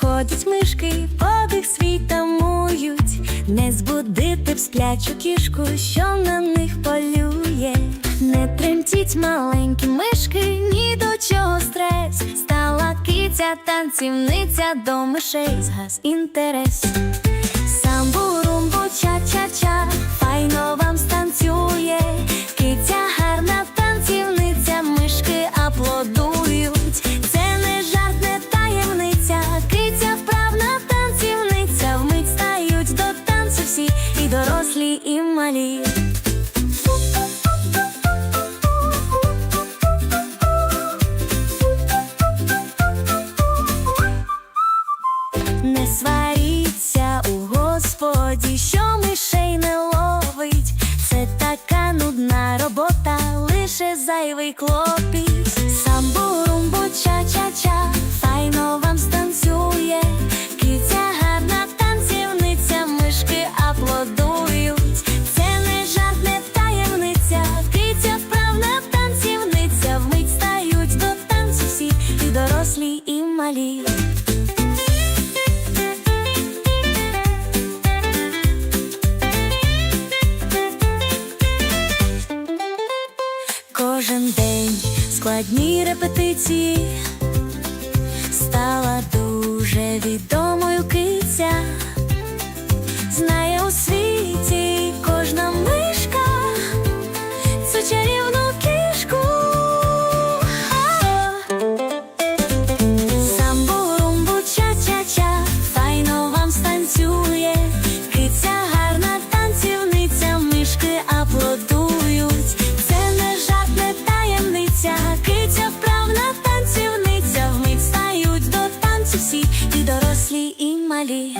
ходять мишки, подих свій тамують, не збудити б сплячу кішку, що на них полює. Не тремтіть маленькі мишки, ні до чого стрес. Стала киця, танцівниця до мишей згас інтерес. Малі. Не сваріться у господі, що мишей не ловить. Це така нудна робота, лише зайвий клопіт. Малі. Кожен день складні репетиції стала дуже відомою всі, і дорослі, і малі.